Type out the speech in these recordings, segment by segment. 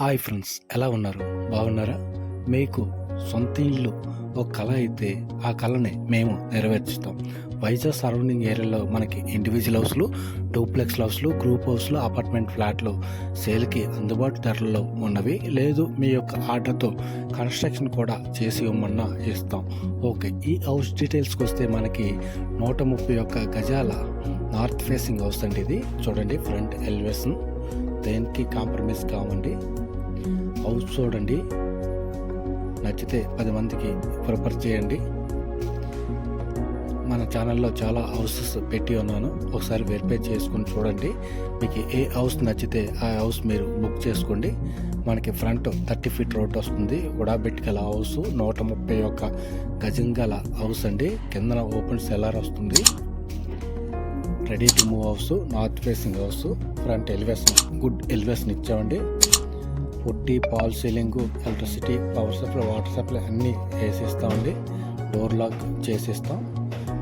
hi friends ఎలా ఉన్నారు బాగున్నారా మీకు సొంత ఇల్లు ఒక కళ అయితే ఆ కళని మేము నెరవేర్చుతాం వైజాగ్ సరౌండింగ్ ఏరియాలో మనకి ఇండివిజువల్ హౌస్లు డూప్లెక్స్ హౌస్లు గ్రూప్ హౌస్లు అపార్ట్మెంట్ ఫ్లాట్లు సేల్కి అందుబాటు ధరల్లో ఉన్నవి లేదు మీ యొక్క ఆర్డర్తో కన్స్ట్రక్షన్ కూడా చేసి ఇవ్వమన్నా ఇస్తాం ఓకే ఈ హౌస్ డీటెయిల్స్కి వస్తే మనకి నూట ముప్పై ఒక్క గజాల నార్త్ ఫేసింగ్ హౌస్ అండి ఇది చూడండి ఫ్రంట్ ఎలివేషన్ దేనికి కాంప్రమైజ్ కావండి హౌస్ చూడండి నచ్చితే పది మందికి ప్రిఫర్ చేయండి మన ఛానల్లో చాలా హౌసెస్ పెట్టి ఉన్నాను ఒకసారి వెరిఫై చేసుకుని చూడండి మీకు ఏ హౌస్ నచ్చితే ఆ హౌస్ మీరు బుక్ చేసుకోండి మనకి ఫ్రంట్ థర్టీ ఫీట్ రోడ్ వస్తుంది ఉడాబెట్ గల హౌస్ నూట ముప్పై ఒక్క గజం గల హౌస్ అండి కిందన ఓపెన్ సెల్లార్ వస్తుంది ready to move house north facing house front elevation good elevation ఇచ్చామండి putty Paul ceiling electricity power supply water supply అన్నీ వేసేస్తామండి డోర్ లాక్ చేసేస్తాం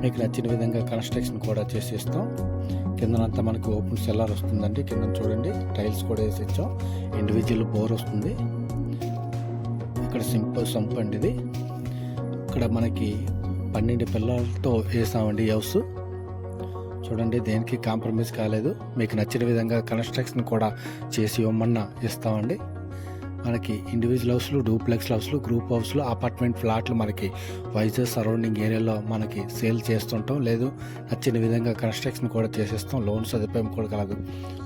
మీకు నచ్చిన విధంగా కన్స్ట్రక్షన్ కూడా చేసేస్తాం కిందనంతా మనకి ఓపెన్ సెల్లార్ వస్తుందండి కింద చూడండి టైల్స్ కూడా వేసి ఇండివిజువల్ బోర్ వస్తుంది ఇక్కడ సింపుల్ సంప్ అండి ఇది ఇక్కడ మనకి పన్నెండు పిల్లలతో వేసామండి హౌస్ చూడండి దేనికి కాంప్రమైజ్ కాలేదు మీకు నచ్చిన విధంగా కన్స్ట్రక్షన్ కూడా చేసి ఇవ్వమన్నా ఇస్తామండి మనకి ఇండివిజువల్ హౌస్లు డూప్లెక్స్ హౌస్లు గ్రూప్ హౌస్లు అపార్ట్మెంట్ ఫ్లాట్లు మనకి వైజాగ్ సరౌండింగ్ ఏరియాలో మనకి సేల్ చేస్తుంటాం లేదు నచ్చిన విధంగా కన్స్ట్రక్షన్ కూడా చేసేస్తాం లోన్ సదుపాయం కూడా కలదు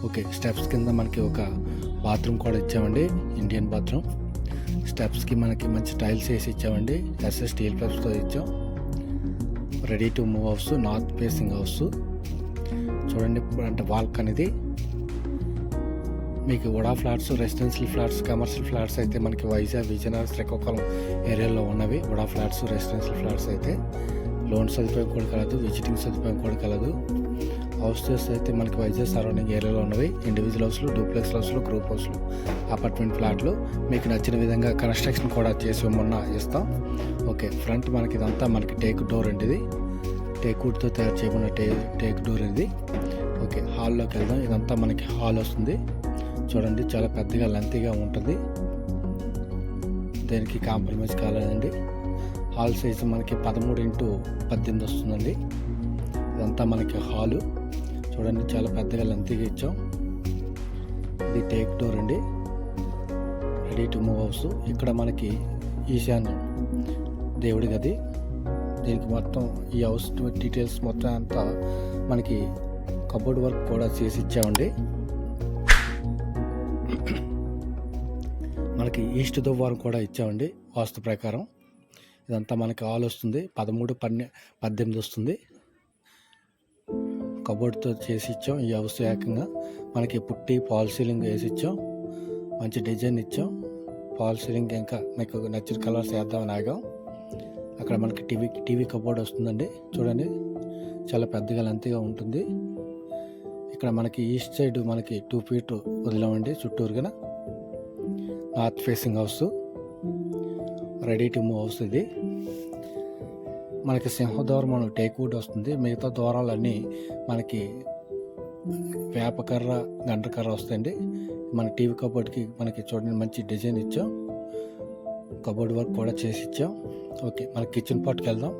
ఓకే స్టెప్స్ కింద మనకి ఒక బాత్రూమ్ కూడా ఇచ్చామండి ఇండియన్ బాత్రూమ్ స్టెప్స్కి మనకి మంచి టైల్స్ వేసి ఇచ్చామండి ఎస్ఎస్ స్టీల్ ప్లస్తో ఇచ్చాం ready to move house north facing house చూడండి అంటే వాల్క్ అనేది మీకు VUDA flats residential flats commercial flats అయితే మనకి వైజాగ్ విజయనగరం శ్రీకాకుళం ఏరియాలో ఉన్నవి వడా ఫ్లాట్స్ రెసిడెన్షియల్ ఫ్లాట్స్ అయితే లోన్ సదుపాయం కూడా కలదు విజిటింగ్ సదుపాయం కూడా కలదు హౌసెస్ అయితే మనకి వైజాగ్ సరౌండింగ్ ఏరియాలో ఉన్నవి ఇండివిజువల్ హౌస్లు డూప్లెక్స్ హౌస్లు గ్రూప్ హౌస్లు అపార్ట్మెంట్ ఫ్లాట్లు మీకు నచ్చిన విధంగా కన్స్ట్రక్షన్ కూడా చేసి మొన్న ఇస్తాం ఓకే ఫ్రంట్ మనకి ఇదంతా మనకి టేక్ డోర్ అండి ఇది టేక్ వుడ్తో తయారు చేయబడిన టే టేక్ డోర్ ఇది ఓకే హాల్లోకి వెళ్దాం ఇదంతా మనకి హాల్ వస్తుంది చూడండి చాలా పెద్దగా లెంతీగా ఉంటుంది దీనికి కాంప్రమైజ్ కాలేదండి హాల్ సైజు మనకి పదమూడు ఇంటూ పద్దెనిమిది వస్తుందండి ఇదంతా మనకి హాలు చూడండి చాలా పెద్దగా లెంతీగా ఇచ్చాం ఇది టేక్ డోర్ అండి రెడీ టు మూవ్ హౌస్ ఇక్కడ మనకి ఈశాన్ దేవుడి గది దీనికి మొత్తం ఈ హౌస్ డీటెయిల్స్ మొత్తం అంతా మనకి కబోర్డ్ వర్క్ కూడా చేసి ఇచ్చామండి మనకి ఈస్ట్ దువ్వారం కూడా ఇచ్చామండి వాస్తు ప్రకారం ఇదంతా మనకి ఆల్ వస్తుంది పదమూడు పన్నె పద్దెనిమిది వస్తుంది కబోర్డ్తో చేసి ఇచ్చాం ఈ హౌస్ ఏకంగా మనకి పుట్టి పాల్ సీలింగ్ వేసి ఇచ్చాం మంచి డిజైన్ ఇచ్చాం పాల్ సీలింగ్ ఇంకా మీకు నచ్చిన కలర్స్ వేద్దామని ఆగాం అక్కడ మనకి టీవీ టీవీ కబోర్డ్ వస్తుందండి చూడండి చాలా పెద్దగా లెంత్గా ఉంటుంది ఇక్కడ మనకి ఈస్ట్ సైడ్ మనకి టూ ఫీట్ వదిలామండి చుట్టూరుగా north facing house ready to move house ఇది మనకి సింహద్వారం మనం వుడ్ వస్తుంది మిగతా ద్వారాలన్నీ మనకి వేపకర్ర గంటకర్ర వస్తాయండి మన టీవీ కబోర్డ్కి మనకి చూడండి మంచి డిజైన్ ఇచ్చాం కబోర్డ్ వర్క్ కూడా చేసి ఇచ్చాం ఓకే మన కిచెన్ పార్ట్కి వెళ్దాం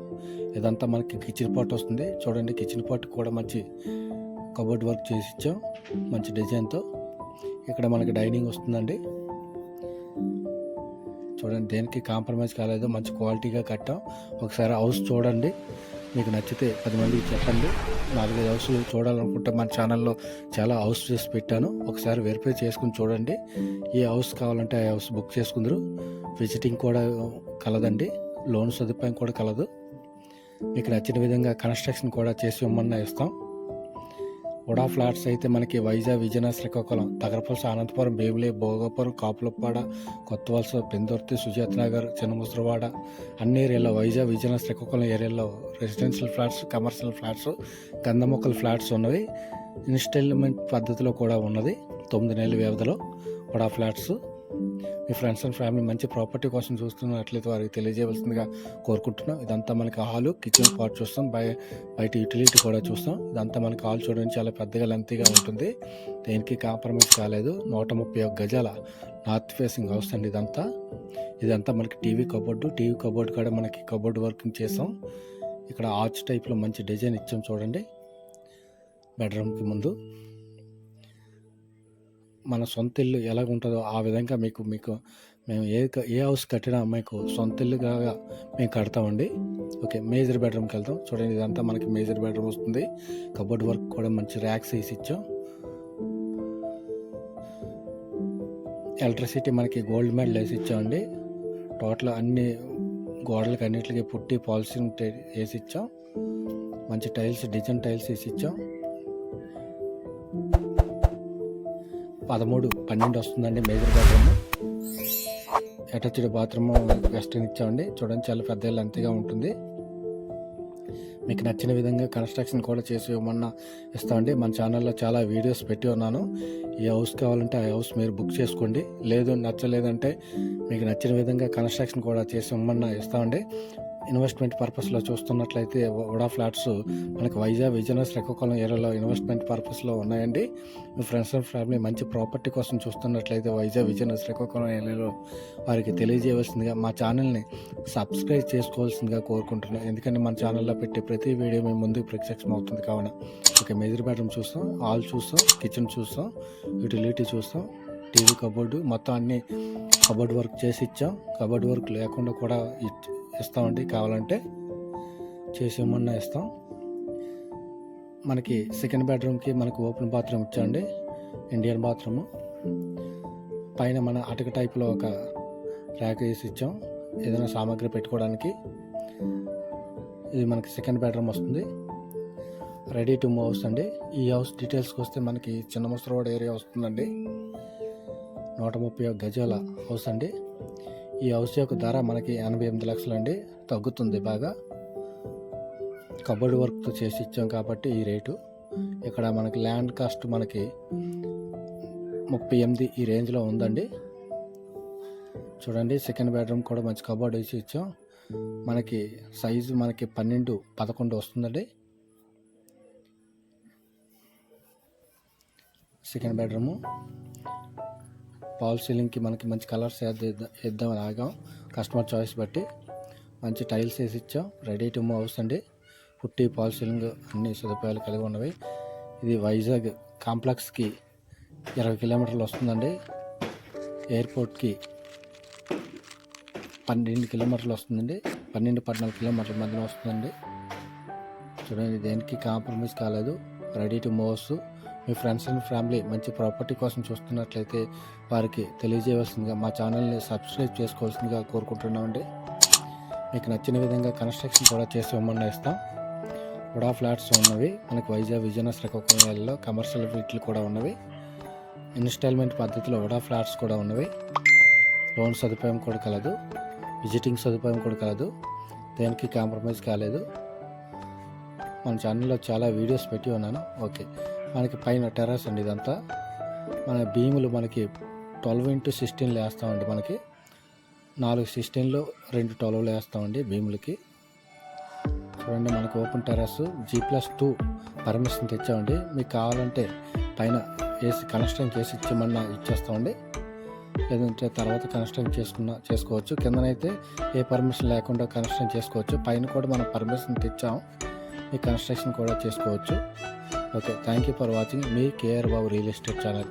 ఇదంతా మనకి కిచెన్ పార్ట్ వస్తుంది చూడండి కిచెన్ పార్ట్ కూడా మంచి కబోర్డ్ వర్క్ చేసి ఇచ్చాం మంచి డిజైన్తో ఇక్కడ మనకి డైనింగ్ వస్తుందండి చూడండి దేనికి కాంప్రమైజ్ కాలేదు మంచి క్వాలిటీగా కట్టాం ఒకసారి హౌస్ చూడండి మీకు నచ్చితే పది మందికి చెప్పండి నాలుగైదు హౌస్లు చూడాలనుకుంటే మన ఛానల్లో చాలా హౌస్ చేసి పెట్టాను ఒకసారి వెరిఫై చేసుకుని చూడండి ఏ హౌస్ కావాలంటే ఆ హౌస్ బుక్ చేసుకుందరు విజిటింగ్ కూడా కలదండి లోన్ సదుపాయం కూడా కలదు మీకు నచ్చిన విధంగా కన్స్ట్రక్షన్ కూడా చేసి ఇవ్వమన్నా ఇస్తాం వడా ఫ్లాట్స్ అయితే మనకి వైజాగ్ విజయనగర శ్రీకాకుళం తగరపల్స అనంతపురం బేబులే భోగాపురం కాపులపాడ కొత్తవలస పెందుర్తి సుజాత్ నగర్ చిన్నముసరవాడ అన్ని ఏరియాలో వైజాగ్ విజయనగర శ్రీకాకుళం ఏరియాలో రెసిడెన్షియల్ ఫ్లాట్స్ కమర్షియల్ ఫ్లాట్స్ కందమొక్కల ఫ్లాట్స్ ఉన్నవి ఇన్స్టాల్మెంట్ పద్ధతిలో కూడా ఉన్నది తొమ్మిది నెలల వ్యవధిలో వడా ఫ్లాట్స్ మీ ఫ్రెండ్స్ అండ్ ఫ్యామిలీ మంచి ప్రాపర్టీ కోసం చూస్తున్నట్లయితే వారికి తెలియజేయవలసిందిగా కోరుకుంటున్నాం ఇదంతా మనకి హాలు కిచెన్ పార్ట్ చూస్తాం బయ బయట యూటిలిటీ కూడా చూస్తాం ఇదంతా మనకి హాల్ చూడడం చాలా పెద్దగా లెంతీగా ఉంటుంది దేనికి కాంప్రమైజ్ కాలేదు నూట ముప్పై ఒక గజాల నార్త్ ఫేసింగ్ హౌస్ అండి ఇదంతా ఇదంతా మనకి టీవీ కబోర్డు టీవీ కబోర్డు కూడా మనకి కబోర్డు వర్కింగ్ చేసాం ఇక్కడ ఆర్చ్ టైప్లో మంచి డిజైన్ ఇచ్చాం చూడండి బెడ్రూమ్కి ముందు మన సొంత ఇల్లు ఎలా ఉంటుందో ఆ విధంగా మీకు మీకు మేము ఏ ఏ హౌస్ కట్టినా మీకు సొంత ఇల్లుగా మేము కడతామండి ఓకే మేజర్ బెడ్రూమ్కి వెళ్తాం చూడండి ఇదంతా మనకి మేజర్ బెడ్రూమ్ వస్తుంది కబోర్డ్ వర్క్ కూడా మంచి ర్యాక్స్ వేసి ఇచ్చాం ఎలక్ట్రిసిటీ మనకి గోల్డ్ మెడల్ వేసి ఇచ్చామండి టోటల్ అన్ని గోడలకి అన్నింటికి పుట్టి పాలసీ వేసి ఇచ్చాం మంచి టైల్స్ డిజైన్ టైల్స్ వేసి ఇచ్చాం పదమూడు పన్నెండు వస్తుందండి major bathroom attached bathroom western ఇచ్చామండి చూడండి చాలా పెద్ద లెంత్గా ఉంటుంది మీకు నచ్చిన విధంగా కన్స్ట్రక్షన్ కూడా చేసి ఇవ్వమన్నా ఇస్తామండి మన ఛానల్లో చాలా వీడియోస్ పెట్టి ఉన్నాను ఈ హౌస్ కావాలంటే ఆ హౌస్ మీరు బుక్ చేసుకోండి లేదు నచ్చలేదంటే మీకు నచ్చిన విధంగా కన్స్ట్రక్షన్ కూడా చేసి ఇవ్వమన్నా ఇస్తామండి ఇన్వెస్ట్మెంట్ పర్పస్లో చూస్తున్నట్లయితే వడా ఫ్లాట్స్ మనకి వైజాగ్ విజయనగర్ శ్రీకాకుళం ఏరియాలో ఇన్వెస్ట్మెంట్ పర్పస్లో ఉన్నాయండి మీ ఫ్రెండ్స్ అండ్ ఫ్యామిలీ మంచి ప్రాపర్టీ కోసం చూస్తున్నట్లయితే వైజాగ్ విజయనగర్ శ్రీకాకుళం ఏరియాలో వారికి తెలియజేయవలసిందిగా మా ఛానల్ని సబ్స్క్రైబ్ చేసుకోవాల్సిందిగా కోరుకుంటున్నాను ఎందుకంటే మన ఛానల్లో పెట్టే ప్రతి వీడియో మేము ముందుకు ప్రత్యక్షం అవుతుంది కావున ఓకే మెజర్ బెడ్రూమ్ చూస్తాం హాల్ చూస్తాం కిచెన్ చూస్తాం యూటిలిటీ చూస్తాం టీవీ కబోర్డు మొత్తం అన్ని కబోర్డ్ వర్క్ చేసి ఇచ్చాం కబోర్డ్ వర్క్ లేకుండా కూడా ఇస్తామండి కావాలంటే చేసి ఇవ్వమన్నా ఇస్తాం మనకి సెకండ్ బెడ్రూమ్కి మనకు ఓపెన్ బాత్రూమ్ ఇచ్చండి ఇండియన్ బాత్రూము పైన మన అటక టైప్లో ఒక ర్యాక్ వేసి ఇచ్చాం ఏదైనా సామాగ్రి పెట్టుకోవడానికి ఇది మనకి సెకండ్ బెడ్రూమ్ వస్తుంది రెడీ టు మూవ్ హౌస్ అండి ఈ హౌస్ డీటెయిల్స్కి వస్తే మనకి చిన్న ముసరవాడ ఏరియా వస్తుందండి నూట ముప్పై గజాల హౌస్ అండి ఈ హౌస్ యొక్క ధర మనకి ఎనభై ఎనిమిది లక్షలు అండి తగ్గుతుంది బాగా కబోర్డ్ వర్క్తో చేసి ఇచ్చాం కాబట్టి ఈ రేటు ఇక్కడ మనకి ల్యాండ్ కాస్ట్ మనకి ముప్పై ఎనిమిది ఈ రేంజ్లో ఉందండి చూడండి సెకండ్ బెడ్రూమ్ కూడా మంచి కబోర్డ్ వేసి ఇచ్చాం మనకి సైజు మనకి పన్నెండు పదకొండు వస్తుందండి సెకండ్ బెడ్రూము పాల్ సీలింగ్కి మనకి మంచి కలర్స్ వేద్దాం ఆగాం కస్టమర్ చాయిస్ బట్టి మంచి టైల్స్ వేసి ఇచ్చాం రెడీ టు మూవ్ అండి పుట్టి పాల్ సీలింగ్ అన్ని సదుపాయాలు కలిగి ఉన్నవి ఇది వైజాగ్ కాంప్లెక్స్కి ఇరవై కిలోమీటర్లు వస్తుందండి ఎయిర్పోర్ట్కి పన్నెండు కిలోమీటర్లు వస్తుందండి పన్నెండు పద్నాలుగు కిలోమీటర్ల మధ్యన వస్తుందండి చూడండి దేనికి కాంప్రమైజ్ కాలేదు రెడీ టు మూవ్స్ మీ ఫ్రెండ్స్ అండ్ ఫ్యామిలీ మంచి ప్రాపర్టీ కోసం చూస్తున్నట్లయితే వారికి తెలియజేయవలసిందిగా మా ఛానల్ని సబ్స్క్రైబ్ చేసుకోవాల్సిందిగా కోరుకుంటున్నామండి మీకు నచ్చిన విధంగా కన్స్ట్రక్షన్ కూడా చేసి ఇవ్వమని ఇస్తాం కూడా ఫ్లాట్స్ ఉన్నవి మనకు వైజాగ్ విజయనగర శ్రీకాకుళంలో కమర్షియల్ వీట్లు కూడా ఉన్నవి ఇన్స్టాల్మెంట్ పద్ధతిలో వడా ఫ్లాట్స్ కూడా ఉన్నవి లోన్ సదుపాయం కూడా కలదు విజిటింగ్ సదుపాయం కూడా కలదు దేనికి కాంప్రమైజ్ కాలేదు మన ఛానల్లో చాలా వీడియోస్ పెట్టి ఉన్నాను ఓకే మనకి పైన టెర్రస్ అండి ఇదంతా మన భీములు మనకి ట్వెల్వ్ ఇంటూ సిక్స్టీన్లు వేస్తామండి మనకి నాలుగు సిక్స్టీన్లు రెండు ట్వెల్వ్లు వేస్తామండి భీములకి చూడండి మనకి open terrace G plus two permission తెచ్చామండి మీకు కావాలంటే పైన వేసి కనెక్షన్ చేసి ఇచ్చేమన్నా ఇచ్చేస్తామండి లేదంటే తర్వాత కనెక్షన్ చేసుకున్న చేసుకోవచ్చు కిందనైతే ఏ పర్మిషన్ లేకుండా కనెక్షన్ చేసుకోవచ్చు పైన కూడా మనం పర్మిషన్ తెచ్చాము ఈ కన్స్ట్రక్షన్ కూడా చేసుకోవచ్చు okay thank you for watching me KR Babu real estate channel